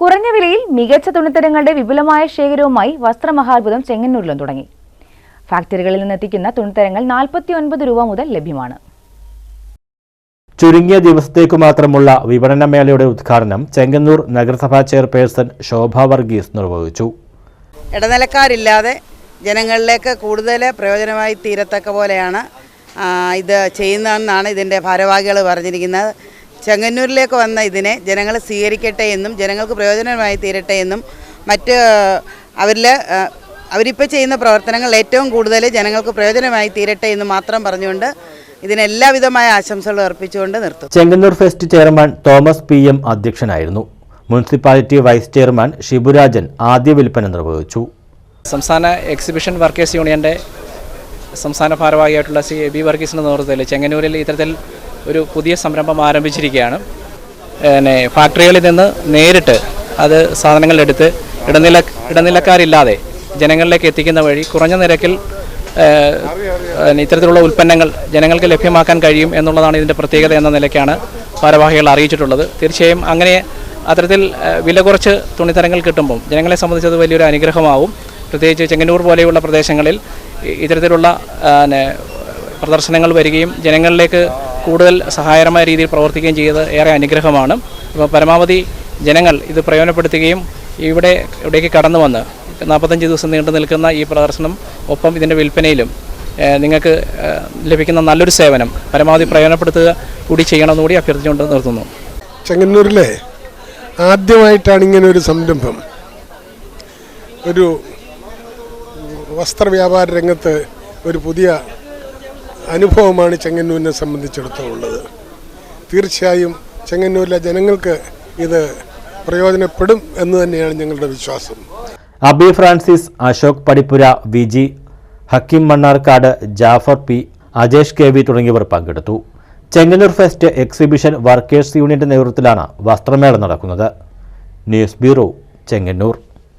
കുറഞ്ഞ വിലയിൽ മികച്ച തുണിത്തരങ്ങളുടെ വിപുലമായ ശേഖരവുമായി വസ്ത്രമഹാത്ഭുതം ചെങ്ങന്നൂരിലും തുടങ്ങി. ഫാക്ടറികളിൽ നിന്നെത്തിക്കുന്ന തുണിത്തരങ്ങൾ നാൽപ്പത്തി ഒൻപത് രൂപ മുതൽ ലഭ്യമാണ്. ചുരുങ്ങിയ ദിവസത്തേക്കു മാത്രമുള്ള വിപണനമേളയുടെ ഉദ്ഘാടനം ചെങ്ങന്നൂർ നഗരസഭാ ചെയർപേഴ്സൺ ശോഭ വർഗീസ് നിർവഹിച്ചു. ഇടനിലക്കാരില്ലാതെ ജനങ്ങളിലേക്ക് കൂടുതൽ പ്രയോജനമായി തീരത്തക്ക പോലെയാണ് ഇത് ചെയ്യുന്നതെന്നാണ് ഇതിന്റെ ഭാരവാഹികൾ പറഞ്ഞിരിക്കുന്നത്. ചെങ്ങന്നൂരിലേക്ക് വന്ന ഇതിനെ ജനങ്ങൾ സ്വീകരിക്കട്ടെ എന്നും ജനങ്ങൾക്ക് പ്രയോജനമായി തീരട്ടെ എന്നും മറ്റ് അവരിൽ അവരിപ്പോൾ ചെയ്യുന്ന പ്രവർത്തനങ്ങൾ ഏറ്റവും കൂടുതൽ ജനങ്ങൾക്ക് പ്രയോജനമായി തീരട്ടെ എന്ന് മാത്രം പറഞ്ഞുകൊണ്ട് ഇതിനെല്ലാവിധമായ ആശംസകളും ആശംസകൾ അർപ്പിച്ചുകൊണ്ട് നിർത്തും Chengannur fest chairman Thomas P M അധ്യക്ഷനായിരുന്നു. മുനിസിപ്പാലിറ്റി വൈസ് ചെയർമാൻ ഷിബുരാജൻ ആദ്യ വിൽപ്പന നിർവഹിച്ചു. സംസ്ഥാന എക്സിബിഷൻ വർക്കേഴ്സ് യൂണിയന്റെ സംസ്ഥാന ഭാരവാഹിയായിട്ടുള്ള സി എ ബി വർഗീസിന്റെ നേതൃത്വത്തിൽ ചെങ്ങന്നൂരിൽ ഇത്തരത്തിൽ ഒരു പുതിയ സംരംഭം ആരംഭിച്ചിരിക്കുകയാണ്. പിന്നെ ഫാക്ടറികളിൽ നിന്ന് നേരിട്ട് അത് സാധനങ്ങളെടുത്ത് ഇടനില ഇടനിലക്കാരില്ലാതെ ജനങ്ങളിലേക്ക് എത്തിക്കുന്ന വഴി കുറഞ്ഞ നിരക്കിൽ ഇത്തരത്തിലുള്ള ഉൽപ്പന്നങ്ങൾ ജനങ്ങൾക്ക് ലഭ്യമാക്കാൻ കഴിയും എന്നുള്ളതാണ് ഇതിന്റെ പ്രത്യേകത എന്ന നിലയ്ക്കാണ് ഭാരവാഹികൾ അറിയിച്ചിട്ടുള്ളത്. തീർച്ചയായും അങ്ങനെ അത്തരത്തിൽ വില കുറച്ച് തുണിത്തരങ്ങൾ കിട്ടുമ്പം ജനങ്ങളെ സംബന്ധിച്ച് അത് വലിയൊരു അനുഗ്രഹമാവും. പ്രത്യേകിച്ച് ചെങ്ങന്നൂർ പോലെയുള്ള പ്രദേശങ്ങളിൽ ഇത്തരത്തിലുള്ള പ്രദർശനങ്ങൾ വരികയും ജനങ്ങളിലേക്ക് കൂടുതൽ സഹായകരമായ രീതിയിൽ പ്രവർത്തിക്കുകയും ചെയ്തത് ഏറെ അനുഗ്രഹമാണ്. അപ്പോൾ പരമാവധി ജനങ്ങൾ ഇത് പ്രയോജനപ്പെടുത്തുകയും ഇവിടെ ഇവിടേക്ക് കടന്നു വന്ന് നാൽപ്പത്തഞ്ച് ദിവസം നീണ്ടു നിൽക്കുന്ന ഈ പ്രദർശനം ഒപ്പം ഇതിന്റെ വിൽപ്പനയിലും നിങ്ങൾക്ക് ലഭിക്കുന്ന നല്ലൊരു സേവനം പരമാവധി പ്രയോജനപ്പെടുത്തുക കൂടി ചെയ്യണമെന്ന് കൂടി അഭ്യർത്ഥിച്ചുകൊണ്ട് നിർത്തുന്നു. ചെങ്ങന്നൂരിലെ ആദ്യമായിട്ടാണ് ഇങ്ങനെ ഒരു സംരംഭം. ഒരു വസ്ത്രവ്യാപാര രംഗത്ത് ഒരു പുതിയ അനുഭവമാണ് ചെങ്ങന്നൂരിനെ സംബന്ധിച്ചിടത്തോളം ഉള്ളത് തീർച്ചയായും ചെങ്ങന്നൂരിലെ ജനങ്ങൾക്ക് ഇത് പ്രയോജനപ്പെടും എന്ന് തന്നെയാണ് ഞങ്ങളുടെ വിശ്വാസം. Abi Francis Ashok Padippura Viji Hakkim Mannarkkad Jafar P Ajesh K V തുടങ്ങിയവർ പങ്കെടുത്തു. ചെങ്ങന്നൂർ ഫെസ്റ്റ് എക്സിബിഷൻ വർക്കേഴ്സ് യൂണിയന്റെ നേതൃത്വത്തിലാണ് വസ്ത്രമേള നടക്കുന്നത്. News bureau Chengannur.